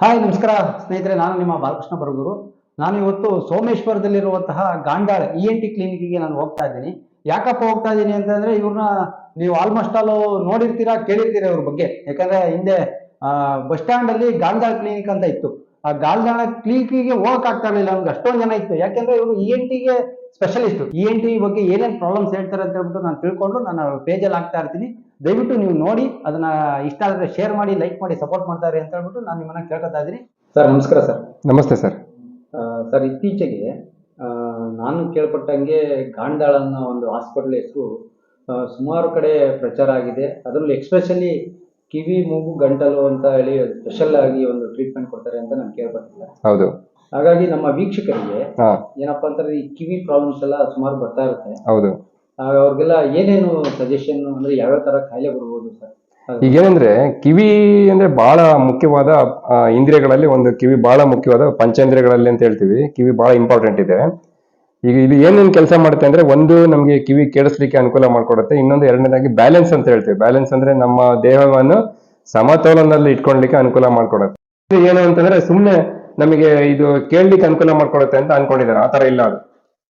Hi, ನಮಸ್ಕಾರ. ಸ್ನೇಹಿತರೆ, ನಾನು ನಿಮ್ಮ ಬಾಲಕೃಷ್ಣ ಬರಗೂರು. ನಾನು ಇವತ್ತು ಸೋಮೇಶ್ವರದಲ್ಲಿರುವಂತಹ ಗಾಂಡಾಳ ಇ ಎನ್ ಟಿ ಕ್ಲಿನಿಕ್ಗೆ ನಾನು ಹೋಗ್ತಾ ಇದ್ದೀನಿ. ಯಾಕಪ್ಪ ಹೋಗ್ತಾ ಇದ್ದೀನಿ ಅಂತಂದ್ರೆ ಇವ್ರನ್ನ ನೀವು ಆಲ್ಮೋಸ್ಟ್ ಆಲ್ ನೋಡಿರ್ತೀರಾ, ಕೇಳಿರ್ತೀರಾ ಇವ್ರ ಬಗ್ಗೆ. ಯಾಕಂದ್ರೆ ಹಿಂದೆ ಬಸ್ ಸ್ಟ್ಯಾಂಡ್ ಅಲ್ಲಿ ಗಾಂಡಾಳ್ ಕ್ಲಿನಿಕ್ ಅಂತ ಇತ್ತು. ಆ ಗಾಲ್ದಾಳ ಕ್ಲಿನಿಕ್ಗೆ ಹೋಗಕ್ ಆಗ್ತಾ ಇರಲಿಲ್ಲ, ನಮ್ಗೆ ಅಷ್ಟೊಂದು ಜನ ಇತ್ತು. ಯಾಕಂದ್ರೆ ಇವರು ಇ ಎನ್ ಟಿಗೆ ಸ್ಪೆಷಲಿಸ್ಟ್ ಇ ಎನ್ ಟಿ ಬಗ್ಗೆ ಏನೇನು ಪ್ರಾಬ್ಲಮ್ಸ್ ಹೇಳ್ತಾರೆ ಅಂತ ಹೇಳ್ಬಿಟ್ಟು ನಾನು ತಿಳ್ಕೊಂಡು ನಾನು ಪೇಜಲ್ಲಿ ಹಾಕ್ತಾ ಇರ್ತೀನಿ. ದಯವಿಟ್ಟು ನೀವು ನೋಡಿ ಅದನ್ನ ಇಷ್ಟ ಆದ್ರೆ ಶೇರ್ ಮಾಡಿ ಲೈಕ್ ಮಾಡಿ ಸಪೋರ್ಟ್ ಮಾಡ್ತಾರೆ ಅಂತ ಹೇಳ್ಬಿಟ್ಟು ನಾನು ನಿಮ್ಮನ್ನ ಕೇಳ್ಕೊತಾ ಇದ್ದೀನಿ. ಸರ್ ನಮಸ್ಕಾರ ಸರ್. ನಮಸ್ತೆ ಸರ್. ಸರ್ ಇತ್ತೀಚೆಗೆ ಆ, ನಾನು ಕೇಳ್ಪಟ್ಟಂಗೆ ಗಾಂಡಾಳ ಅನ್ನೋ ಒಂದು ಹಾಸ್ಪಿಟಲ್ ಹೆಸರು ಸುಮಾರು ಕಡೆ ಪ್ರಚಾರ ಆಗಿದೆ. ಅದರಲ್ಲಿ ಎಕ್ಸ್ಪೆಷಲಿ ಕಿವಿ ಮೂಗು ಗಂಟಲು ಅಂತ ಹೇಳಿ ಸ್ಪೆಷಲ್ ಆಗಿ ಒಂದು ಟ್ರೀಟ್ಮೆಂಟ್ ಕೊಡ್ತಾರೆ ಅಂತ ನಾನು ಕೇಳ್ಪಟ್ಟಿದ್ದೆ. ಹೌದು. ಹಾಗಾಗಿ ನಮ್ಮ ವೀಕ್ಷಕರಿಗೆ ಏನಪ್ಪಾ ಅಂತಂದ್ರೆ ಈ ಕಿವಿ ಪ್ರಾಬ್ಲಮ್ಸ್ ಎಲ್ಲ ಸುಮಾರು ಬರ್ತಾ ಇರುತ್ತೆ. ಹೌದು. ಅವ್ರಿಗೆಲ್ಲ ಏನೇನು ಸಜೆಷನ್ ಅಂದ್ರೆ ಯಾವ್ಯಾವ ತರ ಕಾಯಿಲೆ ಬರ್ಬೋದು ಸರ್? ಈಗ ಏನಂದ್ರೆ ಕಿವಿ ಅಂದ್ರೆ ಬಹಳ ಮುಖ್ಯವಾದ ಇಂದ್ರಿಯಗಳಲ್ಲಿ ಒಂದು ಕಿವಿ ಬಹಳ ಮುಖ್ಯವಾದ ಪಂಚೇಂದ್ರಿಯಗಳಲ್ಲಿ ಅಂತ ಹೇಳ್ತೀವಿ. ಕಿವಿ ಬಹಳ ಇಂಪಾರ್ಟೆಂಟ್ ಇದೆ. ಈಗ ಇದು ಏನೇನು ಕೆಲಸ ಮಾಡುತ್ತೆ ಅಂದ್ರೆ ಒಂದು ನಮಗೆ ಕಿವಿ ಕೇಳಿಸ್ಲಿಕ್ಕೆ ಅನುಕೂಲ ಮಾಡ್ಕೊಡುತ್ತೆ. ಇನ್ನೊಂದು ಎರಡನೇದಾಗಿ ಬ್ಯಾಲೆನ್ಸ್ ಅಂತ ಹೇಳ್ತೀವಿ. ಬ್ಯಾಲೆನ್ಸ್ ಅಂದ್ರೆ ನಮ್ಮ ದೇಹವನ್ನು ಸಮತೋಲನದಲ್ಲಿ ಇಟ್ಕೊಳ್ಲಿಕ್ಕೆ ಅನುಕೂಲ ಮಾಡ್ಕೊಡುತ್ತೆ. ಏನು ಅಂತಂದ್ರೆ ಸುಮ್ಮನೆ ನಮಗೆ ಇದು ಕೇಳಲಿಕ್ಕೆ ಅನುಕೂಲ ಮಾಡ್ಕೊಡುತ್ತೆ ಅಂತ ಅನ್ಕೊಂಡಿದ್ದಾರೆ. ಆ ತರ ಇಲ್ಲ ಅದು.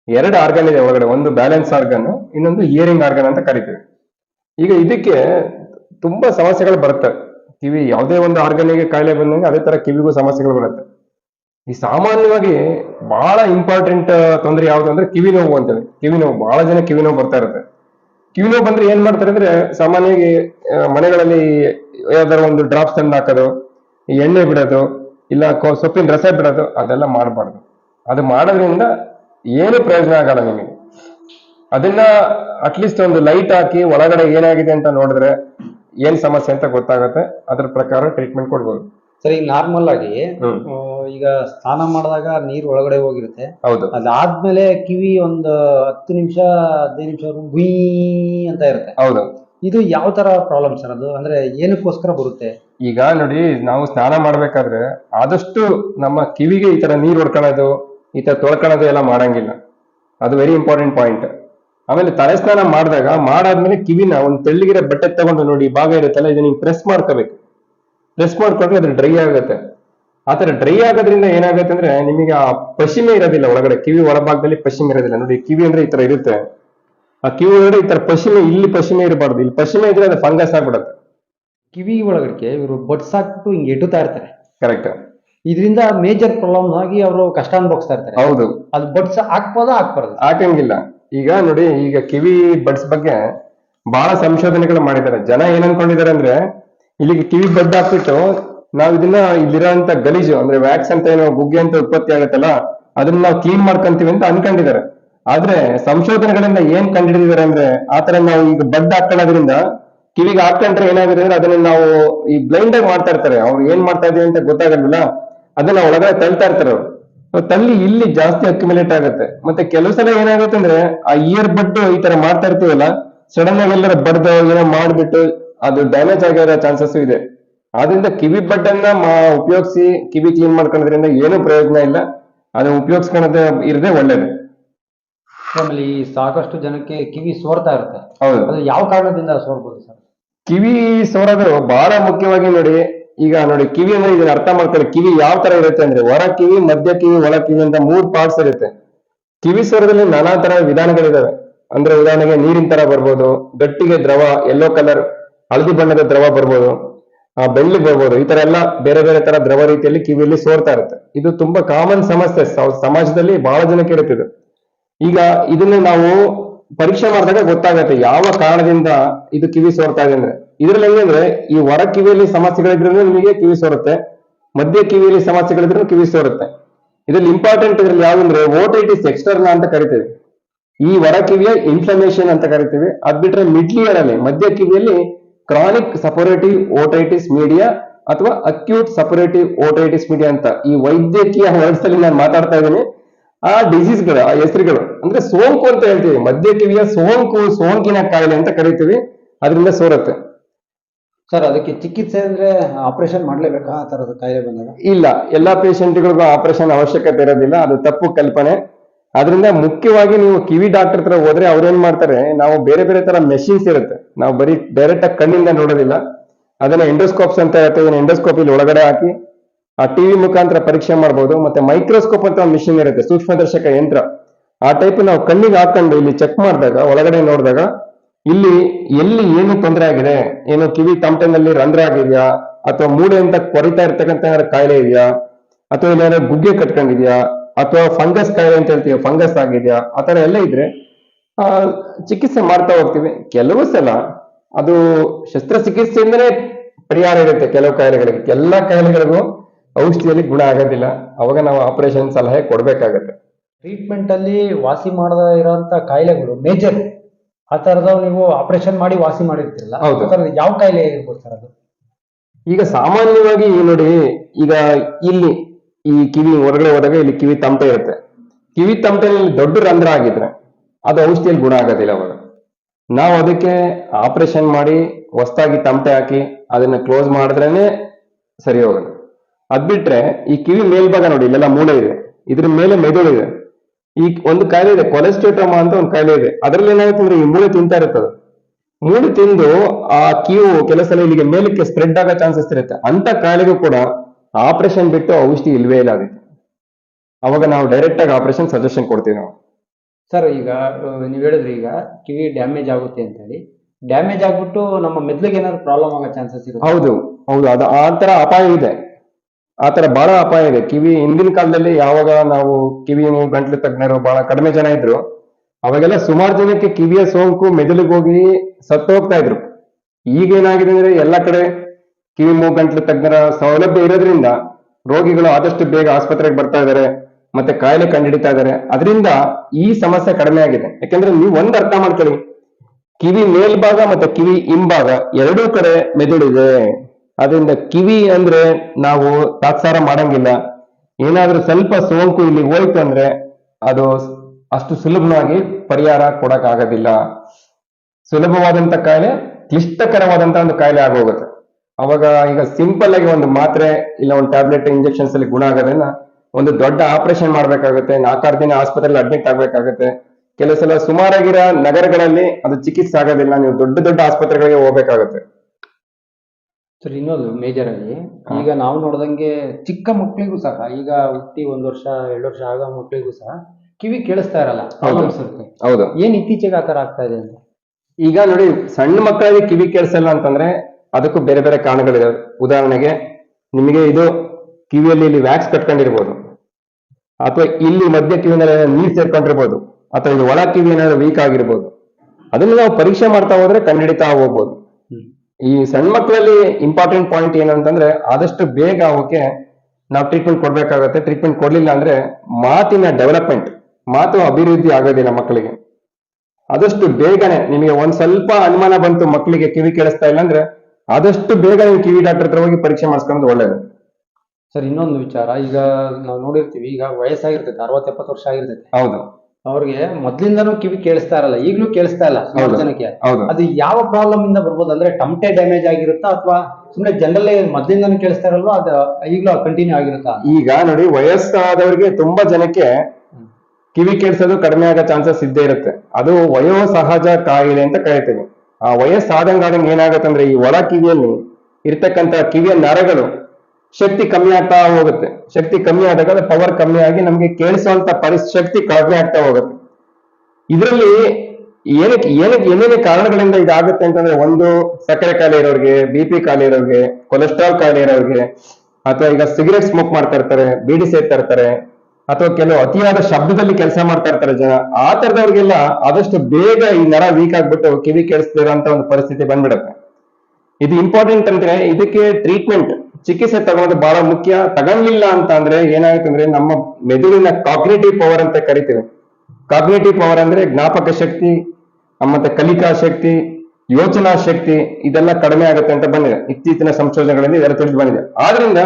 ಎರಡು ಆರ್ಗನ್ ಇದೆ ಒಳಗಡೆ, ಒಂದು ಬ್ಯಾಲೆನ್ಸ್ ಆರ್ಗನ್ ಇನ್ನೊಂದು ಹಿಯರಿಂಗ್ ಆರ್ಗನ್ ಅಂತ ಕರಿತೀವಿ. ಈಗ ಇದಕ್ಕೆ ತುಂಬಾ ಸಮಸ್ಯೆಗಳು ಬರುತ್ತೆ. ಕಿವಿ ಯಾವುದೇ ಒಂದು ಆರ್ಗನಿಗೆ ಕಾಯಿಲೆ ಬಂದಂಗೆ ಅದೇ ತರ ಕಿವಿಗೂ ಸಮಸ್ಯೆಗಳು ಬರುತ್ತೆ. ಈ ಸಾಮಾನ್ಯವಾಗಿ ಬಹಳ ಇಂಪಾರ್ಟೆಂಟ್ ತೊಂದರೆ ಯಾವುದು ಅಂದ್ರೆ ಕಿವಿ ನೋವು ಅಂತೇಳಿ. ಕಿವಿ ನೋವು, ಬಹಳ ಜನ ಕಿವಿ ನೋವು ಬರ್ತಾ ಇರುತ್ತೆ. ಕಿವಿ ನೋವು ಬಂದ್ರೆ ಏನ್ ಮಾಡ್ತಾರೆ ಅಂದ್ರೆ ಸಾಮಾನ್ಯವಾಗಿ ಮನೆಗಳಲ್ಲಿ ಯಾವ್ದಾದ್ರು ಒಂದು ಡ್ರಾಪ್ಸ್ ತಂದು ಹಾಕೋದು ಎಣ್ಣೆ ಬಿಡೋದು, ಇಲ್ಲ ಸೊಪ್ಪಿನ ರಸ ಬಿಡೋದು, ಅದೆಲ್ಲ ಮಾಡಬಾರ್ದು. ಅದು ಮಾಡೋದ್ರಿಂದ ಏನು ಪ್ರಯೋಜನ ಆಗಲ್ಲ ನಿಮಗೆ. ಅದನ್ನ ಅಟ್ಲೀಸ್ಟ್ ಒಂದು ಲೈಟ್ ಹಾಕಿ ಒಳಗಡೆ ಏನಾಗಿದೆ ಅಂತ ನೋಡಿದ್ರೆ ಏನ್ ಸಮಸ್ಯೆ ಅಂತ ಗೊತ್ತಾಗತ್ತೆ. ಅದ್ರ ಪ್ರಕಾರ ಟ್ರೀಟ್ಮೆಂಟ್ ಕೊಡ್ಬೋದು. ಸರಿ ಈಗ ನಾರ್ಮಲ್ ಆಗಿ ಈಗ ಸ್ನಾನ ಮಾಡಿದಾಗ ನೀರು ಒಳಗಡೆ ಹೋಗಿರುತ್ತೆ. ಹೌದು. ಅದಾದ್ಮೇಲೆ ಕಿವಿ ಒಂದು ಹತ್ತು ನಿಮಿಷ ಹದಿನೈದು ನಿಮಿಷ ಗುಯ್ ಅಂತ ಇರುತ್ತೆ. ಹೌದು. ಇದು ಯಾವ ತರ ಪ್ರಾಬ್ಲಮ್ ಸರ್ ಅದು? ಅಂದ್ರೆ ಏನಕ್ಕೋಸ್ಕರ ಬರುತ್ತೆ? ಈಗ ನೋಡಿ ನಾವು ಸ್ನಾನ ಮಾಡ್ಬೇಕಾದ್ರೆ ಆದಷ್ಟು ನಮ್ಮ ಕಿವಿಗೆ ಈ ತರ ನೀರು ಹೊಡ್ಕೊಳ್ಳೋದು ಈ ಥರ ತೊಳ್ಕೊಳ್ಳೋದು ಎಲ್ಲ ಮಾಡಂಗಿಲ್ಲ. ಅದು ವೆರಿ ಇಂಪಾರ್ಟೆಂಟ್ ಪಾಯಿಂಟ್ ಆಮೇಲೆ ತಲೆ ಸ್ನಾನ ಮಾಡಿದಾಗ ಮಾಡಾದ್ಮೇಲೆ ಕಿವಿನ ಒಂದು ತೆಳ್ಳಗಿರೋ ಬಟ್ಟೆ ತಗೊಂಡು ನೋಡಿ ಈ ಭಾಗ ಇರುತ್ತಲ್ಲ ಇದನ್ನ ನೀವು ಪ್ರೆಸ್ ಮಾಡ್ಕೋಬೇಕು. ಪ್ರೆಸ್ ಮಾಡ್ಕೊಂಡ್ರೆ ಅದು ಡ್ರೈ ಆಗುತ್ತೆ. ಆ ಥರ ಡ್ರೈ ಆಗೋದ್ರಿಂದ ಏನಾಗುತ್ತೆ ಅಂದ್ರೆ ನಿಮಗೆ ಆ ಪಶ್ಚಿಮೆ ಇರೋದಿಲ್ಲ ಒಳಗಡೆ ಕಿವಿ ಒಳಭಾಗದಲ್ಲಿ ಪಶ್ಚಿಮ ಇರೋದಿಲ್ಲ. ನೋಡಿ ಕಿವಿ ಅಂದ್ರೆ ಈ ತರ ಇರುತ್ತೆ. ಆ ಕಿವಿ ಒಳಗಡೆ ಈ ತರ ಪಶ್ಚಿಮೆ ಇಲ್ಲಿ ಪಶ್ಚಿಮೆ ಇರಬಾರ್ದು. ಇಲ್ಲಿ ಪಶ್ಚಿಮೆ ಇದ್ರೆ ಅದು ಫಂಗಸ್ ಆಗ್ಬಿಡುತ್ತೆ. ಕಿವಿ ಒಳಗಡೆ ಇವರು ಬಡ್ಸ್ ಹಾಕ್ಬಿಟ್ಟು ಹಿಂಗೆ ಇಡುತ್ತಾ ಇರ್ತಾರೆ. ಕರೆಕ್ಟ್ ಇದರಿಂದ ಮೇಜರ್ ಪ್ರಾಬ್ಲಮ್ ಆಗಿ ಅವರು ಕಷ್ಟ ಅನುಭವಿಸ್ತಾ ಇರ್ತಾರೆ. ಹೌದು. ಅದು ಬಡ್ಸ್ ಹಾಕ್ಬೋದ ಹಾಕ್ಬಾರ್ದು ಹಾಕಂಗಿಲ್ಲ ಈಗ ನೋಡಿ ಈಗ ಕಿವಿ ಬಡ್ಸ್ ಬಗ್ಗೆ ಬಹಳ ಸಂಶೋಧನೆಗಳು ಮಾಡಿದ್ದಾರೆ. ಜನ ಏನ್ ಅನ್ಕೊಂಡಿದ್ದಾರೆ ಅಂದ್ರೆ ಇಲ್ಲಿಗೆ ಕಿವಿ ಬಡ್ ಹಾಕ್ಬಿಟ್ಟು ನಾವ್ ಇದನ್ನ ಇಲ್ಲಿರೋಂತ ಗಲೀಜು ಅಂದ್ರೆ ವ್ಯಾಕ್ಸ್ ಅಂತ ಏನೋ ಗುಗ್ಗೆ ಅಂತ ಉತ್ಪತ್ತಿ ಆಗುತ್ತಲ್ಲ ಅದನ್ನ ನಾವು ಕ್ಲೀನ್ ಮಾಡ್ಕೊಂತೀವಿ ಅಂತ ಅನ್ಕೊಂಡಿದ್ದಾರೆ. ಆದ್ರೆ ಸಂಶೋಧನೆಗಳಿಂದ ಏನ್ ಕಂಡುಹಿಡಿದಿದ್ದಾರೆ ಅಂದ್ರೆ ಆತರ ನಾವು ಈಗ ಬಡ್ ಹಾಕೊಳ್ಳೋದ್ರಿಂದ ಕಿವಿಗೆ ಹಾಕೊಂಡ್ರೆ ಏನಾಗಿದೆ ಅಂದ್ರೆ ಅದನ್ನ ನಾವು ಈ ಬ್ಲೈಂಡ್ ಆಗಿ ಮಾಡ್ತಾ ಇರ್ತಾರೆ. ಅವ್ರು ಏನ್ ಮಾಡ್ತಾ ಇದೀವಿ ಅಂತ ಗೊತ್ತಾಗಲ್ವಲ್ಲ ಅದನ್ನ ಒಳಗಡೆ ತಳ್ತಾ ಇರ್ತಾರೆ ಅವ್ರು. ತಲ್ಲಿ ಇಲ್ಲಿ ಜಾಸ್ತಿ ಅಕ್ಯುಮುಲೇಟ್ ಆಗುತ್ತೆ. ಮತ್ತೆ ಕೆಲವು ಸಲ ಏನಾಗುತ್ತೆ ಅಂದ್ರೆ ಆ ಇಯರ್ ಬಡ್ ಈ ತರ ಮಾಡ್ತಾ ಇರ್ತೀವಲ್ಲ ಸಡನ್ ಆಗಿ ಎಲ್ಲರ ಬಡ್ದು ಏನೋ ಮಾಡ್ಬಿಟ್ಟು ಅದು ಡ್ಯಾಮೇಜ್ ಆಗಿರೋ ಚಾನ್ಸಸ್ ಇದೆ. ಆದ್ರಿಂದ ಕಿವಿ ಬಡ್ ಅನ್ನ ಉಪಯೋಗಿಸಿ ಕಿವಿ ಕ್ಲೀನ್ ಮಾಡ್ಕೊಳ್ಳೋದ್ರಿಂದ ಏನು ಪ್ರಯೋಜನ ಇಲ್ಲ. ಅದನ್ನ ಉಪಯೋಗಿಸ್ಕೊಳ್ಳೋದೇ ಇರದೆ ಒಳ್ಳೇದು. ಆಮೇಲೆ ಈ ಸಾಕಷ್ಟು ಜನಕ್ಕೆ ಕಿವಿ ಸೋರ್ತಾ ಇರುತ್ತೆ. ಹೌದು. ಅದು ಯಾವ ಕಾರಣದಿಂದ ಸೋರ್ಬೋದು ಸರ್? ಕಿವಿ ಸೋರೋದು ಬಹಳ ಮುಖ್ಯವಾಗಿ ನೋಡಿ ಈಗ ನೋಡಿ ಕಿವಿ ಅಂದ್ರೆ ಇದನ್ನ ಅರ್ಥ ಮಾಡ್ಕೊಳ್ಳಿ. ಕಿವಿ ಯಾವ ತರ ಇರುತ್ತೆ ಅಂದ್ರೆ ಹೊರ ಕಿವಿ, ಮಧ್ಯ ಕಿವಿ, ಒಳ ಕಿವಿ ಅಂತ ಮೂರ್ ಪಾರ್ಟ್ಸ್ ಇರುತ್ತೆ. ಕಿವಿ ಸ್ವರದಲ್ಲಿ ನಾನಾ ತರ ವಿಧಾನಗಳಿದಾವೆ. ಅಂದ್ರೆ ಉದಾಹರಣೆಗೆ ನೀರಿನ ತರ ಬರ್ಬೋದು, ಗಟ್ಟಿಗೆ ದ್ರವ ಯೆಲ್ಲೋ ಕಲರ್ ಹಳದಿ ಬಣ್ಣದ ದ್ರವ ಬರ್ಬೋದು, ಆ, ಬೆಳ್ಳಿ ಬರ್ಬೋದು, ಈ ತರ ಎಲ್ಲ ಬೇರೆ ಬೇರೆ ತರ ದ್ರವ ರೀತಿಯಲ್ಲಿ ಕಿವಿಯಲ್ಲಿ ಸೋರ್ತಾ ಇರುತ್ತೆ. ಇದು ತುಂಬಾ ಕಾಮನ್ ಸಮಸ್ಯೆ ಸಮಾಜದಲ್ಲಿ ಬಹಳ ಜನಕ್ಕೆ ಇರುತ್ತೆ ಇದು ಈಗ ಇದನ್ನ ನಾವು ಪರೀಕ್ಷೆ ಮಾಡಿದಾಗ ಗೊತ್ತಾಗತ್ತೆ ಯಾವ ಕಾರಣದಿಂದ ಇದು ಕಿವಿ ಸೋರ್ತಾ ಇದೆ ಅಂದ್ರೆ. ಇದ್ರಲ್ಲಿ ಹೆಂಗಂದ್ರೆ ಈ ಹೊರ ಕಿವಿಯಲ್ಲಿ ಸಮಸ್ಯೆಗಳಿದ್ರೆ ನಿಮಗೆ ಕಿವಿ ಸೋರುತ್ತೆ, ಮಧ್ಯ ಕಿವಿಯಲ್ಲಿ ಸಮಸ್ಯೆಗಳಿದ್ರೆ ಕಿವಿ ಸೋರುತ್ತೆ. ಇದ್ರಲ್ಲಿ ಇಂಪಾರ್ಟೆಂಟ್ ಇದ್ರಲ್ಲಿ ಯಾವ್ದಂದ್ರೆ ಓಟೈಟಿಸ್ ಎಕ್ಸ್ಟರ್ನಲ್ ಅಂತ ಕರಿತೀವಿ. ಈ ಹೊರ ಕಿವಿಯ ಇನ್ಫ್ಲಮೇಷನ್ ಅಂತ ಕರಿತೀವಿ. ಅದ್ ಬಿಟ್ರೆ ಮಿಡ್ಲ್ ಇಯರ್ ಅಲ್ಲಿ, ಮಧ್ಯ ಕಿವಿಯಲ್ಲಿ ಕ್ರಾನಿಕ್ ಸಪರೇಟಿವ್ ಓಟೈಟಿಸ್ ಮೀಡಿಯಾ ಅಥವಾ ಅಕ್ಯೂಟ್ ಸಪರೇಟಿವ್ ಓಟೈಟಿಸ್ ಮೀಡಿಯಾ ಅಂತ ಈ ವೈದ್ಯಕೀಯ ವರ್ಡ್ಸ್ ಅಲ್ಲಿ ನಾನು ಮಾತಾಡ್ತಾ ಇದ್ದೀನಿ. ಆ ಡಿಸೀಸ್ಗಳು ಆ ಹೆಸರುಗಳು, ಅಂದ್ರೆ ಸೋಂಕು ಅಂತ ಹೇಳ್ತೀವಿ. ಮಧ್ಯ ಕಿವಿಯ ಸೋಂಕು, ಸೋಂಕಿನ ಕಾಯಿಲೆ ಅಂತ ಕರಿತೀವಿ. ಅದರಿಂದ ಸೋರುತ್ತೆ. ಸರ್ ಅದಕ್ಕೆ ಚಿಕಿತ್ಸೆ ಅಂದ್ರೆ ಆಪರೇಷನ್ ಮಾಡ್ಲೇಬೇಕಾ ಆ ತರದ ಕಾಯಿಲೆ ಬಂದಾಗ? ಇಲ್ಲ, ಎಲ್ಲಾ ಪೇಷಂಟ್ಗಳಿಗೂ ಆಪರೇಷನ್ ಅವಶ್ಯಕತೆ ಇರೋದಿಲ್ಲ, ಅದು ತಪ್ಪು ಕಲ್ಪನೆ. ಅದರಿಂದ ಮುಖ್ಯವಾಗಿ ನೀವು ಕಿವಿ ಡಾಕ್ಟರ್ ಹತ್ರ ಹೋದ್ರೆ ಅವ್ರೇನ್ ಮಾಡ್ತಾರೆ, ನಾವು ಬೇರೆ ಬೇರೆ ತರ ಮೆಷಿನ್ಸ್ ಇರುತ್ತೆ. ನಾವು ಬರೀ ಡೈರೆಕ್ಟ್ ಆಗಿ ಕಣ್ಣಿಂದ ನೋಡೋದಿಲ್ಲ. ಅದನ್ನ ಎಂಡೋಸ್ಕೋಪ್ಸ್ ಅಂತ ಇರುತ್ತೆ ಎಂಡೋಸ್ಕೋಪ್ ಇಲ್ಲಿ ಒಳಗಡೆ ಹಾಕಿ, ಆ ಟಿವಿ ಮುಖಾಂತರ ಪರೀಕ್ಷೆ ಮಾಡಬಹುದು ಮತ್ತೆ ಮೈಕ್ರೋಸ್ಕೋಪ್ ಅಂತ ಒಂದು ಮಿಷಿನ್ ಇರುತ್ತೆ, ಸೂಕ್ಷ್ಮದರ್ಶಕ ಯಂತ್ರ. ಆ ಟೈಪ್ ನಾವು ಕಣ್ಣಿಗೆ ಹಾಕೊಂಡು ಇಲ್ಲಿ ಚೆಕ್ ಮಾಡಿದಾಗ, ಒಳಗಡೆ ನೋಡಿದಾಗ ಇಲ್ಲಿ ಎಲ್ಲಿ ಏನು ತೊಂದರೆ ಆಗಿದೆ? ಏನು ಕಿವಿ ತಮಟೆನಲ್ಲಿ ರಂಧ್ರ ಆಗಿದೆಯಾ? ಅಥವಾ ಮೂಡೆ ಅಂತ ಕೊರಿತಾ ಇರ್ತಕ್ಕಂಥ ಕಾಯಿಲೆ ಇದೆಯಾ? ಅಥವಾ ಏನಾದ್ರು ಗುಗ್ಗೆ ಕಟ್ಕೊಂಡಿದ್ಯಾ? ಅಥವಾ ಫಂಗಸ್ ಕಾಯಿಲೆ ಅಂತ ಹೇಳ್ತೀವಿ ಫಂಗಸ್ ಆಗಿದೆಯಾ? ಆ ತರ ಎಲ್ಲ ಇದ್ರೆ ಆ, ಚಿಕಿತ್ಸೆ ಮಾಡ್ತಾ ಹೋಗ್ತೀವಿ. ಕೆಲವು ಸಲ ಅದು ಶಸ್ತ್ರಚಿಕಿತ್ಸೆಯಿಂದನೇ ಪರಿಹಾರ ಇರುತ್ತೆ ಕೆಲವು ಕಾಯಿಲೆಗಳಿಗೆ. ಎಲ್ಲ ಕಾಯಿಲೆಗಳಿಗೂ ಔಷಧಿಯಲ್ಲಿ ಗುಣ ಆಗೋದಿಲ್ಲ. ಅವಾಗ ನಾವು ಆಪರೇಷನ್ ಸಲಹೆ ಕೊಡ್ಬೇಕಾಗತ್ತೆ. ಟ್ರೀಟ್ಮೆಂಟ್ ಅಲ್ಲಿ ವಾಸಿ ಮಾಡದ ಇರೋಂತ ಕಾಯಿಲೆಗಳು ಮೇಜರ್ ಆ ತರದ ನೀವು ಆಪರೇಷನ್ ಮಾಡಿ ವಾಸಿ ಮಾಡಿರ್ತೀರಲ್ಲ ಹೌದು. ಆ ಯಾವ ಕಾಯಿಲೆ ಇರ್ಬೋದು ಸರ್ ಅದು? ಈಗ ಸಾಮಾನ್ಯವಾಗಿ ನೋಡಿ ಈಗ ಇಲ್ಲಿ ಈ ಕಿವಿ ಹೊರಗಡೆ ಹೋದಾಗ ಇಲ್ಲಿ ಕಿವಿ ತಂಪೆ ಇರುತ್ತೆ. ಕಿವಿ ತಮಟೆಯಲ್ಲಿ ದೊಡ್ಡ ರಂಧ್ರ ಆಗಿದ್ರೆ ಅದು ಔಷಧಿಯಲ್ಲಿ ಗುಣ ಆಗೋದಿಲ್ಲ ಅವಾಗ. ನಾವು ಅದಕ್ಕೆ ಆಪರೇಷನ್ ಮಾಡಿ ಹೊಸದಾಗಿ ತಂಪೆ ಹಾಕಿ ಅದನ್ನ ಕ್ಲೋಸ್ ಮಾಡಿದ್ರೇನೆ ಸರಿ ಹೋಗೋದು ಅದ್ ಬಿಟ್ರೆ ಈ ಕಿವಿ ಮೇಲ್ಭಾಗ ನೋಡಿ ಇಲ್ಲೆಲ್ಲ ಮೂಳೆ ಇದೆ. ಇದ್ರ ಮೇಲೆ ಮೆದುಳು ಇದೆ. ಈ ಒಂದು ಕಾಯಿಲೆ ಇದೆ ಕೊಲೆಸ್ಟ್ರೇಟ್ರಮಾ ಅಂತ ಒಂದು ಕಾಯಿಲೆ ಇದೆ. ಅದರಲ್ಲಿ ಏನಾಗುತ್ತೆ ಅಂದ್ರೆ ಈ ಮೂಳೆ ತಿಂತಾ ಇರುತ್ತದೆ ಮೂಳೆ ತಿಂದು ಆ ಕೀವು ಕೆಲಸಲ್ಲಿ ಸಲ ಇಲ್ಲಿಗೆ ಮೇಲಕ್ಕೆ ಸ್ಪ್ರೆಡ್ ಆಗೋ ಚಾನ್ಸಸ್ ಇರುತ್ತೆ. ಅಂತ ಕಾಯಿಲೆಗೂ ಕೂಡ ಆಪರೇಷನ್ ಬಿಟ್ಟು ಔಷಧಿ ಇಲ್ವೇ ಇಲ್ಲ ಅದಕ್ಕೆ ಅವಾಗ ನಾವು ಡೈರೆಕ್ಟ್ ಆಗಿ ಆಪರೇಷನ್ ಸಜೆಷನ್ ಕೊಡ್ತೀವಿ ನಾವು. ಸರ್ ಈಗ ನೀವು ಹೇಳಿದ್ರಿ ಈಗ ಕಿವಿ ಡ್ಯಾಮೇಜ್ ಆಗುತ್ತೆ ಅಂತ ಹೇಳಿ ಡ್ಯಾಮೇಜ್ ಆಗ್ಬಿಟ್ಟು ನಮ್ಮ ಮೆದ್ಲಿಗೆ ಏನಾದ್ರು ಪ್ರಾಬ್ಲಮ್ ಆಗೋ ಚಾನ್ಸಸ್ ಇರುತ್ತೆ? ಹೌದು ಹೌದು. ಅದು ಆ ತರ ಅಪಾಯ ಇದೆ. ಆ ತರ ಬಹಳ ಅಪಾಯ ಇದೆ. ಕಿವಿ ಹಿಂದಿನ ಕಾಲದಲ್ಲಿ ಯಾವಾಗ ನಾವು ಕಿವಿ ಗಂಟ್ಲು ತಜ್ಞರು ಬಹಳ ಕಡಿಮೆ ಜನ ಇದ್ರು, ಅವಾಗೆಲ್ಲ ಸುಮಾರು ಜನಕ್ಕೆ ಕಿವಿಯ ಸೋಂಕು, ಮೆದುಳಿಗೆ ಹೋಗಿ ಸತ್ತು ಹೋಗ್ತಾ ಇದ್ರು. ಈಗ ಏನಾಗಿದೆ ಅಂದ್ರೆ ಎಲ್ಲ ಕಡೆ ಕಿವಿ ಮೂಗು ಗಂಟ್ಲು ತಜ್ಞರ ಸೌಲಭ್ಯ ಇರೋದ್ರಿಂದ ರೋಗಿಗಳು ಆದಷ್ಟು ಬೇಗ ಆಸ್ಪತ್ರೆಗೆ ಬರ್ತಾ ಇದ್ದಾರೆ ಮತ್ತೆ ಕಾಯಿಲೆ ಕಂಡುಹಿಡಿತಾ ಇದ್ದಾರೆ ಅದರಿಂದ ಈ ಸಮಸ್ಯೆ ಕಡಿಮೆ ಆಗಿದೆ. ಯಾಕಂದ್ರೆ ನೀವು ಒಂದ್ ಅರ್ಥ ಮಾಡ್ಕೊಳ್ಳಿ. ಕಿವಿ ಮೇಲ್ಭಾಗ ಮತ್ತೆ ಕಿವಿ ಹಿಂಭಾಗ ಎರಡೂ ಕಡೆ ಮೆದುಳಿದೆ. ಅದರಿಂದ ಕಿವಿ ಅಂದ್ರೆ ನಾವು ತಾತ್ಸಾರ ಮಾಡಂಗಿಲ್ಲ. ಏನಾದ್ರೂ ಸ್ವಲ್ಪ ಸೋಂಕು ಇಲ್ಲಿ ಹೋಯ್ತು ಅಂದ್ರೆ ಅದು ಅಷ್ಟು ಸುಲಭವಾಗಿ ಪರಿಹಾರ ಕೊಡಕ್ ಆಗೋದಿಲ್ಲ ಸುಲಭವಾದಂತ ಕಾಯಿಲೆ ಕ್ಲಿಷ್ಟಕರವಾದಂತ ಒಂದು ಕಾಯಿಲೆ ಆಗೋಗುತ್ತೆ. ಅವಾಗ ಈಗ ಸಿಂಪಲ್ ಆಗಿ ಒಂದು ಮಾತ್ರೆ ಇಲ್ಲ ಒಂದು ಟ್ಯಾಬ್ಲೆಟ್ ಇಂಜೆಕ್ಷನ್ಸ್ ಅಲ್ಲಿ ಗುಣ ಆಗೋದನ್ನ ಒಂದು ದೊಡ್ಡ ಆಪರೇಷನ್ ಮಾಡ್ಬೇಕಾಗುತ್ತೆ. ನಾಲ್ಕಾರು ದಿನ ಆಸ್ಪತ್ರೆಯಲ್ಲಿ ಅಡ್ಮಿಟ್ ಆಗ್ಬೇಕಾಗುತ್ತೆ. ಕೆಲವು ಸಲ ಸುಮಾರಾಗಿರೋ ನಗರಗಳಲ್ಲಿ ಅದು ಚಿಕಿತ್ಸೆ ಆಗೋದಿಲ್ಲ. ನೀವು ದೊಡ್ಡ ದೊಡ್ಡ ಆಸ್ಪತ್ರೆಗಳಿಗೆ ಹೋಗ್ಬೇಕಾಗುತ್ತೆ. ಸರ್ ಇನ್ನೊಂದು ಮೇಜರ್ ಆಗಿ ಈಗ ನಾವು ನೋಡ್ದಂಗೆ ಚಿಕ್ಕ ಮಕ್ಕಳಿಗೂ ಸಹ ಈಗ ಹುಟ್ಟಿ ಒಂದ್ ವರ್ಷ ಎರಡು ವರ್ಷ ಆಗೋ ಮಕ್ಕಳಿಗೂ ಸಹ ಕಿವಿ ಕೇಳಿಸ್ತಾ ಇರಲ್ಲ. ಹೌದು. ಹೌದು. ಏನ್ ಇತ್ತೀಚೆಗೆ ಆತರ ಆಗ್ತಾ ಇದೆ ಅಂತ? ಈಗ ನೋಡಿ ಸಣ್ಣ ಮಕ್ಕಳಿಗೆ ಕಿವಿ ಕೇಳಿಸಲ್ಲ ಅಂತಂದ್ರೆ ಅದಕ್ಕೂ ಬೇರೆ ಬೇರೆ ಕಾರಣಗಳಿದಾವೆ. ಉದಾಹರಣೆಗೆ ನಿಮಗೆ ಇದು ಕಿವಿಯಲ್ಲಿ ಇಲ್ಲಿ ವ್ಯಾಕ್ಸ್ ಕಟ್ಕೊಂಡಿರ್ಬೋದು. ಅಥವಾ ಇಲ್ಲಿ ಮಧ್ಯ ಕಿವಿನಲ್ಲಿ ನೀರ್ ಸೇರ್ಕೊಂಡಿರ್ಬೋದು. ಅಥವಾ ಇದು ಒಳ ಕಿವಿ ಏನಾದ್ರು ವೀಕ್ ಆಗಿರ್ಬೋದು. ಅದನ್ನ ನಾವು ಪರೀಕ್ಷೆ ಮಾಡ್ತಾ ಹೋದ್ರೆ ಕಂಡುಹಿಡಿತಾ ಹೋಗ್ಬೋದು. ಈ ಸಣ್ಣ ಮಕ್ಕಳಲ್ಲಿ ಇಂಪಾರ್ಟೆಂಟ್ ಪಾಯಿಂಟ್ ಏನಂತಂದ್ರೆ ಆದಷ್ಟು ಬೇಗ ಅವಕ್ಕೆ ನಾವು ಟ್ರೀಟ್ಮೆಂಟ್ ಕೊಡ್ಬೇಕಾಗತ್ತೆ. ಟ್ರೀಟ್ಮೆಂಟ್ ಕೊಡ್ಲಿಲ್ಲ ಅಂದ್ರೆ ಮಾತಿನ ಡೆವಲಪ್ಮೆಂಟ್ ಮಾತು ಅಭಿವೃದ್ಧಿ ಆಗೋದಿಲ್ಲ ಮಕ್ಕಳಿಗೆ ಆದಷ್ಟು ಬೇಗನೆ ನಿಮಗೆ ಒಂದ್ ಸ್ವಲ್ಪ ಅನುಮಾನ ಬಂತು ಮಕ್ಕಳಿಗೆ ಕಿವಿ ಕೇಳಿಸ್ತಾ ಇಲ್ಲ ಅಂದ್ರೆ ಆದಷ್ಟು ಬೇಗ ನೀವು ಕಿವಿ ಡಾಕ್ಟರ್ ಹತ್ರ ಹೋಗಿ ಪರೀಕ್ಷೆ ಮಾಡಿಸ್ಕೊಂಡು ಒಳ್ಳೇದು. ಸರ್ ಇನ್ನೊಂದು ವಿಚಾರ. ಈಗ ನಾವು ನೋಡಿರ್ತೀವಿ ಈಗ ವಯಸ್ಸಾಗಿರ್ತೈತೆ ಅರವತ್ತೆಪ್ಪತ್ತು ವರ್ಷ ಆಗಿರ್ತೈತೆ. ಹೌದು. ಅವ್ರಿಗೆ ಮೊದ್ಲಿಂದನೂ ಕಿವಿ ಕೇಳಿಸ್ತಾ ಇರಲ್ಲ ಈಗ್ಲೂ ಕೇಳಿಸ್ತಾ ಇಲ್ಲ ಸುಮಾರು ಹೌದು. ಜನಕ್ಕೆ. ಹೌದು. ಅದು ಯಾವ ಪ್ರಾಬ್ಲಮ್ ಇಂದ ಬರ್ಬೋದು ಅಂದ್ರೆ ಟಮಟೆ ಡ್ಯಾಮೇಜ್ ಆಗಿರುತ್ತಾ ಅಥವಾ ಸುಮ್ಮನೆ ಜನರಲ್ಲೇ ಮೊದ್ಲಿಂದನೂ ಕೇಳಿಸ್ತಾ ಇರಲ್ವಾ? ಅದು ಈಗಲೂ ಕಂಟಿನ್ಯೂ ಆಗಿರುತ್ತಾ? ಈಗ ನೋಡಿ ವಯಸ್ಸಾದವರಿಗೆ ತುಂಬಾ ಜನಕ್ಕೆ ಕಿವಿ ಕೇಳಿಸೋದು ಕಡಿಮೆ ಆಗೋ ಚಾನ್ಸಸ್ ಇದ್ದೇ ಇರುತ್ತೆ. ಅದು ವಯೋ ಸಹಜ ಕಾಯಿಲೆ ಅಂತ ಕರಿತೀವಿ. ಆ ವಯಸ್ಸಾದಂಗಾದಂಗೆ ಏನಾಗುತ್ತೆ ಅಂದ್ರೆ ಈ ಒಳ ಕಿವಿಯಲ್ಲಿ ಇರ್ತಕ್ಕಂತ ಕಿವಿಯ ನರಗಳು ಶಕ್ತಿ ಕಮ್ಮಿ ಆಗ್ತಾ ಹೋಗುತ್ತೆ. ಶಕ್ತಿ ಕಮ್ಮಿ ಆದಾಗ ಪವರ್ ಕಮ್ಮಿ ಆಗಿ ನಮ್ಗೆ ಕೇಳಿಸುವಂತ ಪರಿಸ್, ಶಕ್ತಿ ಕಡಿಮೆ ಆಗ್ತಾ ಹೋಗುತ್ತೆ. ಇದರಲ್ಲಿ ಏನಕ್ಕೆ ಏನಕ್ಕೆ, ಏನೇನೇ ಕಾರಣಗಳಿಂದ ಇದಾಗುತ್ತೆ ಅಂತಂದ್ರೆ ಒಂದು, ಸಕ್ಕರೆ ಕಾಯಿಲೆ ಇರೋರಿಗೆ ಬಿ ಪಿ ಕಾಯಿಲೆ ಇರೋರಿಗೆ ಕೊಲೆಸ್ಟ್ರಾಲ್ ಕಾಯಿಲೆ ಇರೋರಿಗೆ, ಅಥವಾ ಈಗ ಸಿಗರೇಟ್ ಸ್ಮೋಕ್ ಮಾಡ್ತಾ ಇರ್ತಾರೆ, ಬೀಡಿ ಸೇರ್ತಾ ಇರ್ತಾರೆ, ಅಥವಾ ಕೆಲವು ಅತಿಯಾದ ಶಬ್ದದಲ್ಲಿ ಕೆಲಸ ಮಾಡ್ತಾ ಇರ್ತಾರೆ ಜನ, ಆ ತರದವ್ರಿಗೆಲ್ಲ ಆದಷ್ಟು ಬೇಗ ಈ ನರ ವೀಕ್ ಆಗ್ಬಿಟ್ಟು ಕಿವಿ ಕೇಳಿಸ್ತಿರೋಂತ ಒಂದು ಪರಿಸ್ಥಿತಿ ಬಂದ್ಬಿಡುತ್ತೆ. ಇದು ಇಂಪಾರ್ಟೆಂಟ್ ಅಂದ್ರೆ ಇದಕ್ಕೆ ಟ್ರೀಟ್ಮೆಂಟ್ ಚಿಕಿತ್ಸೆ ತಗೊಳೋದು ಬಹಳ ಮುಖ್ಯ. ತಗೊಂಡಿಲ್ಲ ಅಂತ ಅಂದ್ರೆ ಏನಾಗುತ್ತೆ ಅಂದ್ರೆ ನಮ್ಮ ಮೆದುಳಿನ ಕಾಗ್ನೇಟಿವ್ ಪವರ್ ಅಂತ ಕರಿತೇವೆ. ಕಾಗ್ನೇಟಿವ್ ಪವರ್ ಅಂದ್ರೆ ಜ್ಞಾಪಕ ಶಕ್ತಿ ಮತ್ತೆ ಕಲಿಕಾ ಶಕ್ತಿ, ಯೋಚನಾ ಶಕ್ತಿ, ಇದೆಲ್ಲ ಕಡಿಮೆ ಆಗುತ್ತೆ ಅಂತ ಬಂದಿದೆ. ಇತ್ತೀಚಿನ ಸಂಶೋಧನೆಗಳಲ್ಲಿ ಇದೆಲ್ಲ ತಿಳಿದು ಬಂದಿದೆ. ಆದ್ರಿಂದ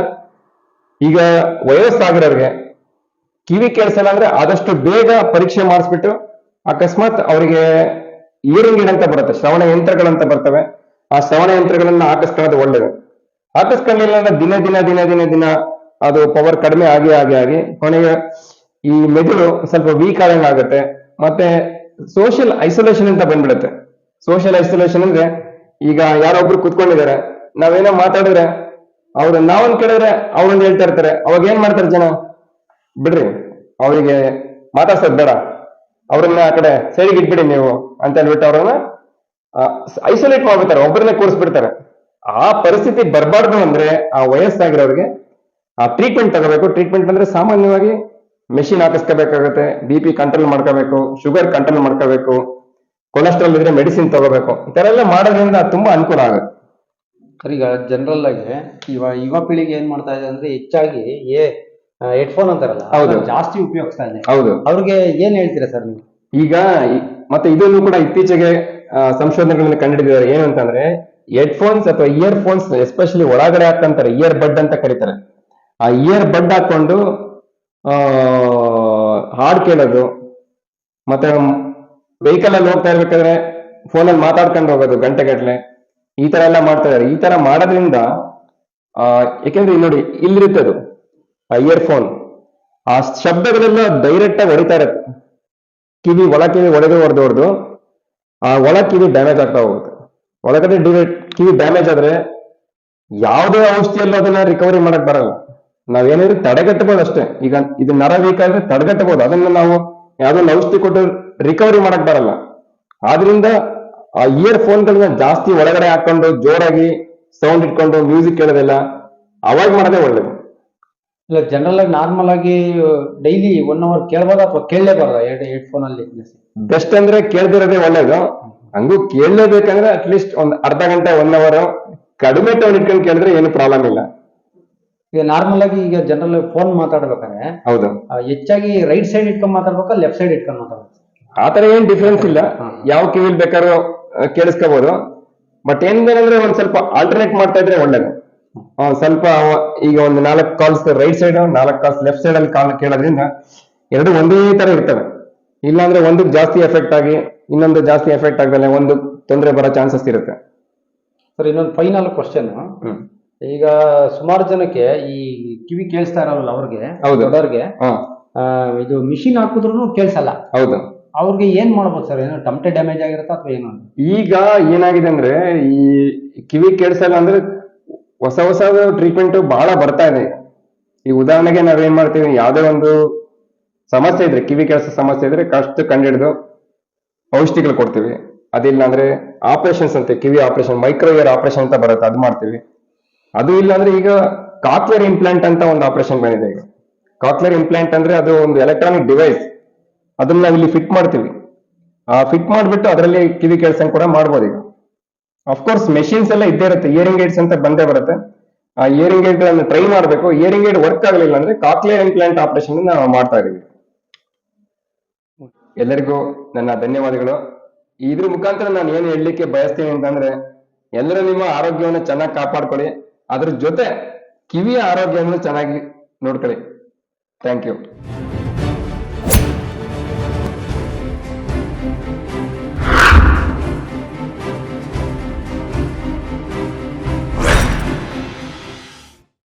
ಈಗ ವಯಸ್ಸಾಗಿರೋರಿಗೆ ಕಿವಿ ಕೇಳಿಸಲ್ಲ ಅಂದ್ರೆ ಆದಷ್ಟು ಬೇಗ ಪರೀಕ್ಷೆ ಮಾಡಿಸ್ಬಿಟ್ಟು ಅಕಸ್ಮಾತ್ ಅವರಿಗೆ ಇಯರಿಂಗ್ ಅಂತ ಬರುತ್ತೆ. ಶ್ರವಣ ಯಂತ್ರಗಳಂತ ಬರ್ತವೆ. ಆ ಶ್ರವಣ ಯಂತ್ರಗಳನ್ನ ಹಾಕಿಸ್ಕೊಳ್ಳೋದು ಒಳ್ಳೇದು. ಹಾಕಿಸ್ಕೊಳ್ಳಿಲ್ಲ ಅಂದ್ರೆ ದಿನ ದಿನ ದಿನ ದಿನ ದಿನ ಅದು ಪವರ್ ಕಡಿಮೆ ಆಗಿ ಆಗಿ ಆಗಿ ಕೊನೆಗೆ ಈ ಮೆದುಳು ಸ್ವಲ್ಪ ವೀಕ್ ಆದಂಗೆ ಆಗುತ್ತೆ. ಮತ್ತೆ ಸೋಷಿಯಲ್ ಐಸೋಲೇಷನ್ ಅಂತ ಬಂದ್ಬಿಡುತ್ತೆ. ಸೋಷಿಯಲ್ ಐಸೋಲೇಷನ್ ಅಂದ್ರೆ ಈಗ ಯಾರೊಬ್ರು ಕುತ್ಕೊಂಡಿದ್ದಾರೆ, ನಾವೇನೋ ಮಾತಾಡಿದ್ರೆ ಅವ್ರು ನಾವೊಂದ್ ಕೇಳಿದ್ರೆ ಅವ್ರೊಂದ್ ಹೇಳ್ತಾ ಇರ್ತಾರೆ. ಅವಾಗ ಏನ್ ಮಾಡ್ತಾರೆ ಜನ? ಬಿಡ್ರಿ, ಅವರಿಗೆ ಮಾತಾಡ್ಸೋದ್ ಬೇಡ. ಅವ್ರನ್ನ ಆ ಕಡೆ ಸೈಡ್ಗೆ ಇಟ್ಬಿಡಿ ನೀವು ಅಂತ ಹೇಳ್ಬಿಟ್ಟು ಅವ್ರನ್ನ ಐಸೋಲೇಟ್ ಮಾಡ್ಬಿಡ್ತಾರೆ. ಒಬ್ಬರನ್ನೇ ಕೂರಿಸ್ಬಿಡ್ತಾರೆ. ಆ ಪರಿಸ್ಥಿತಿ ಬರಬಾರ್ದು ಅಂದ್ರೆ ಆ ವಯಸ್ಸಾಗಿರೋರಿಗೆ ಆ ಟ್ರೀಟ್ಮೆಂಟ್ ತಗೋಬೇಕು. ಟ್ರೀಟ್ಮೆಂಟ್ ಅಂದ್ರೆ ಸಾಮಾನ್ಯವಾಗಿ ಮೆಷಿನ್ ಹಾಕಿಸ್ಕೋಬೇಕಾಗುತ್ತೆ ಬಿ ಪಿ ಕಂಟ್ರೋಲ್ ಮಾಡ್ಕೋಬೇಕು ಶುಗರ್ ಕಂಟ್ರೋಲ್ ಮಾಡ್ಕೋಬೇಕು ಕೊಲೆಸ್ಟ್ರಾಲ್ ಇದ್ರೆ ಮೆಡಿಸಿನ್ ತಗೋಬೇಕು. ಈ ತರ ಎಲ್ಲ ಮಾಡೋದ್ರಿಂದ ತುಂಬಾ ಅನುಕೂಲ ಆಗುತ್ತೆ. ಈಗ ಜನರಲ್ ಆಗಿ ಇವ ಯುವ ಪೀಳಿಗೆ ಏನ್ ಮಾಡ್ತಾ ಇದೆ ಅಂದ್ರೆ ಹೆಚ್ಚಾಗಿ ಏ ಹೆಡ್ಫೋನ್ ಅಂತಾರಲ್ಲ ಹೌದು. ಜಾಸ್ತಿ ಉಪಯೋಗಿಸ್ತಾ ಇದೆ. ಹೌದು. ಅವ್ರಿಗೆ ಏನ್ ಹೇಳ್ತೀರಾ ಸರ್ ನೀವು? ಈಗ ಮತ್ತೆ ಇದನ್ನು ಕೂಡ ಇತ್ತೀಚೆಗೆ ಸಂಶೋಧನೆಗಳನ್ನ ಕಂಡುಹಿಡಿದಿದ್ದಾರೆ. ಏನು ಅಂತಂದ್ರೆ ಹೆಡ್ಫೋನ್ಸ್ ಅಥವಾ ಇಯರ್ ಫೋನ್ಸ್ ಎಸ್ಪೆಷಲಿ ಒಳಗಡೆ ಹಾಕಂತಾರೆ ಇಯರ್ ಬಡ್ ಅಂತ ಕರೀತಾರೆ. ಆ ಇಯರ್ ಬಡ್ ಹಾಕೊಂಡು ಹಾಡ್ ಕೇಳೋದು, ಮತ್ತೆ ವೆಹಿಕಲ್ ಅಲ್ಲಿ ಹೋಗ್ತಾ ಇರ್ಬೇಕಾದ್ರೆ ಫೋನಲ್ಲಿ ಮಾತಾಡ್ಕೊಂಡು ಹೋಗೋದು ಗಂಟೆಗಟ್ಟಲೆ ಈ ತರ ಎಲ್ಲ ಮಾಡ್ತಾ ಇದಾರೆ. ಈ ತರ ಮಾಡೋದ್ರಿಂದ ಯಾಕೆಂದ್ರೆ ನೋಡಿ ಇಲ್ಲಿರುತ್ತೆ ಅದು, ಆ ಇಯರ್ಫೋನ್ ಆ ಶಬ್ದಗಳೆಲ್ಲ ಡೈರೆಕ್ಟ್ ಆಗಿ ಹೊಡಿತಾ ಇರತ್ತೆ. ಕಿವಿ ಒಳ ಕಿವಿ ಒಡೆದು ಹೊಡೆದು ಹೊಡೆದು, ಆ ಒಳ ಕಿವಿ ಡ್ಯಾಮೇಜ್ ಆಗ್ತಾ ಹೋಗುತ್ತೆ. ಒಳಗಡೆ ಕಿವಿ ಡ್ಯಾಮೇಜ್ ಆದ್ರೆ ಯಾವುದೇ ಔಷಧಿಯಲ್ಲೂ ಅದನ್ನ ರಿಕವರಿ ಮಾಡಕ್ ಬರಲ್ಲ. ನಾವೇನಿದ್ರೆ ತಡೆಗಟ್ಟಬಹುದು ಅಷ್ಟೇ. ಈಗ ಇದು ನರ ವೀಕ್ ಆದ್ರೆ ತಡೆಗಟ್ಟಬಹುದು. ಅದನ್ನ ನಾವು ಯಾವ್ದೊಂದು ಔಷಧಿ ಕೊಟ್ಟು ರಿಕವರಿ ಮಾಡಕ್ ಬರಲ್ಲ. ಆದ್ರಿಂದ ಆ ಇಯರ್ ಫೋನ್ಗಳನ್ನ ಜಾಸ್ತಿ ಒಳಗಡೆ ಹಾಕೊಂಡು ಜೋರಾಗಿ ಸೌಂಡ್ ಇಟ್ಕೊಂಡು ಮ್ಯೂಸಿಕ್ ಕೇಳೋದೆಲ್ಲ ಅವಾಗ ಮಾಡೋದೇ ಒಳ್ಳೇದು. ಇಲ್ಲ ಜನರಲ್ ಆಗಿ ನಾರ್ಮಲ್ ಆಗಿ ಡೈಲಿ ಒನ್ ಅವರ್ ಕೇಳಬಹುದು ಅಥವಾ ಹೆಡ್ ಫೋನ್ ಅಲ್ಲಿ ಬೆಸ್ಟ್ ಅಂದ್ರೆ ಕೇಳ್ದಿರೋದೇ ಒಳ್ಳೇದು. ಹಂಗೂ ಕೇಳಲೇಬೇಕಂದ್ರೆ ಅಟ್ಲೀಸ್ಟ್ ಒಂದ್ ಅರ್ಧ ಗಂಟೆ ಒನ್ ಅವರ್ ಕಡಿಮೆ ಟೌನ್ ಇಟ್ಕೊಂಡು ಕೇಳಿದ್ರೆ ಏನು ಪ್ರಾಬ್ಲಮ್ ಇಲ್ಲ. ಈಗ ನಾರ್ಮಲ್ ಆಗಿ ಈಗ ಜನರಲ್ ಫೋನ್ ಮಾತಾಡ್ಬೇಕಾದ್ರೆ ಹೌದು. ಆ, ಹೆಚ್ಚಾಗಿ ರೈಟ್ ಸೈಡ್ ಇಟ್ಕೊಂಡ್ ಮಾತಾಡ್ಬೇಕಾ ಲೆಫ್ಟ್ ಸೈಡ್ ಇಟ್ಕೊಂಡ್ ಮಾತಾಡ್ಬೇಕು? ಆತರ ಏನ್ ಡಿಫ್ರೆನ್ಸ್ ಇಲ್ಲ. ಯಾವ ಕಿವಿಲ್ ಬೇಕಾದ್ರೂ ಆ, ಕೇಳಿಸ್ಕೋಬಹುದು ಬಟ್ ಬೇಕಂದ್ರೆ ಒಂದ್ ಸ್ವಲ್ಪ ಆಲ್ಟರ್ನೇಟ್ ಮಾಡ್ತಾ ಇದ್ರೆ ಒಳ್ಳೇದು. ಒಂದ್ ಸ್ವಲ್ಪ ಅವ- ಈಗ ಒಂದು ನಾಲ್ಕು ಕಾಲ್ಸ್ ರೈಟ್ ಸೈಡ್ ನಾಲ್ಕು ಕಾಲ್ಸ್ ಲೆಫ್ಟ್ ಸೈಡ್ ಅಲ್ಲಿ ಕಾಲ್ ಕೇಳೋದ್ರಿಂದ ಎರಡು ಒಂದೇ ತರ ಇರ್ತವೆ. ಇಲ್ಲಾಂದ್ರೆ ಒಂದಕ್ಕೆ ಜಾಸ್ತಿ ಎಫೆಕ್ಟ್ ಆಗಿ ಇನ್ನೊಂದು ಜಾಸ್ತಿ ಎಫೆಕ್ಟ್ ಆಗದಲ್ಲೇ ಒಂದು ತೊಂದರೆ ಬರೋ ಚಾನ್ಸಸ್ ಇರುತ್ತೆ. ಸರ್ ಇನ್ನೊಂದು ಫೈನಲ್ ಕ್ವಶನ್ ಈಗ ಸುಮಾರು ಜನಕ್ಕೆ ಈ ಕಿವಿ ಕೇಳಿಸ್ತಾ ಇರಲ್ಲ ಅವ್ರಿಗೆ ಹೌದು. ದೊಡ್ಡವ್ರಿಗೆ ಇದು ಮಿಷಿನ್ ಹಾಕಿದ್ರು ಕೇಳಿಸಲ್ಲ. ಹೌದು. ಅವ್ರಿಗೆ ಏನ್ ಮಾಡ್ಬೋದು ಸರ್ ಏನೋ ಟಮಟೆ ಡ್ಯಾಮೇಜ್ ಆಗಿರುತ್ತಾ ಅಥವಾ ಏನು? ಈಗ ಏನಾಗಿದೆ ಅಂದ್ರೆ ಈ ಕಿವಿ ಕೇಳಿಸಲ್ಲ ಅಂದ್ರೆ ಹೊಸ ಹೊಸ ಟ್ರೀಟ್ಮೆಂಟ್ ಬಹಳ ಬರ್ತಾ ಇದೆ. ಈ ಉದಾಹರಣೆಗೆ ನಾವೇನ್ ಮಾಡ್ತೀವಿ ಯಾವುದೇ ಒಂದು ಸಮಸ್ಯೆ ಇದ್ರೆ, ಕಿವಿ ಕೆಲಸ ಸಮಸ್ಯೆ ಇದ್ರೆ ಕಷ್ಟ ಕಂಡಿಡಿದು ಔಷಧಿಗಳು ಕೊಡ್ತೀವಿ. ಅದಿಲ್ಲ ಅಂದ್ರೆ ಆಪರೇಷನ್ಸ್ ಅಂತ, ಕಿವಿ ಆಪರೇಷನ್ ಮೈಕ್ರೋ ಇಯರ್ ಆಪರೇಷನ್ ಅಂತ ಬರುತ್ತೆ, ಅದು ಮಾಡ್ತೀವಿ. ಅದು ಇಲ್ಲ ಅಂದ್ರೆ ಈಗ ಕಾಕ್ಲರ್ ಇಂಪ್ಲಾಂಟ್ ಅಂತ ಒಂದು ಆಪರೇಷನ್ ಬಂದಿದೆ ಈಗ. ಕಾಕ್ಲರ್ ಇಂಪ್ಲಾಂಟ್ ಅಂದ್ರೆ ಅದು ಒಂದು ಎಲೆಕ್ಟ್ರಾನಿಕ್ ಡಿವೈಸ್ ಅದನ್ನ ಇಲ್ಲಿ ಫಿಟ್ ಮಾಡ್ತೀವಿ. ಆ ಫಿಟ್ ಮಾಡ್ಬಿಟ್ಟು ಅದರಲ್ಲಿ ಕಿವಿ ಕೆಲಸ ಕೂಡ ಮಾಡ್ಬೋದು ಈಗ. ಅಫ್ಕೋರ್ಸ್ ಮೆಷಿನ್ಸ್ ಎಲ್ಲ ಇದ್ದೇ ಇರುತ್ತೆ. ಇಯರಿಂಗ್ ಏಡ್ಸ್ ಅಂತ ಬಂದೇ ಬರುತ್ತೆ. ಆ ಇಯರಿಂಗ್ ಏಡ್ ಗಳನ್ನ ಟ್ರೈ ಮಾಡಬೇಕು. ಇಯರಿಂಗ್ ಏಡ್ ವರ್ಕ್ ಆಗಲಿಲ್ಲ ಅಂದ್ರೆ ಕಾಕ್ಲಿಯರ್ ಇಂಪ್ಲಾಂಟ್ ಆಪರೇಷನ್ ನಾವು ಮಾಡ್ತಾ ಇದೀವಿ. ಎಲ್ಲರಿಗೂ ನನ್ನ ಧನ್ಯವಾದಗಳು. ಇದ್ರ ಮುಖಾಂತರ ನಾನು ಏನು ಹೇಳಲಿಕ್ಕೆ ಬಯಸ್ತೀನಿ ಅಂತಂದ್ರೆ, ಎಲ್ಲರೂ ನಿಮ್ಮ ಆರೋಗ್ಯವನ್ನು ಚೆನ್ನಾಗಿ ಕಾಪಾಡ್ಕೊಳ್ಳಿ. ಅದ್ರ ಜೊತೆ ಕಿವಿಯ ಆರೋಗ್ಯವನ್ನು ಚೆನ್ನಾಗಿ ನೋಡ್ಕೊಳ್ಳಿ. Thank you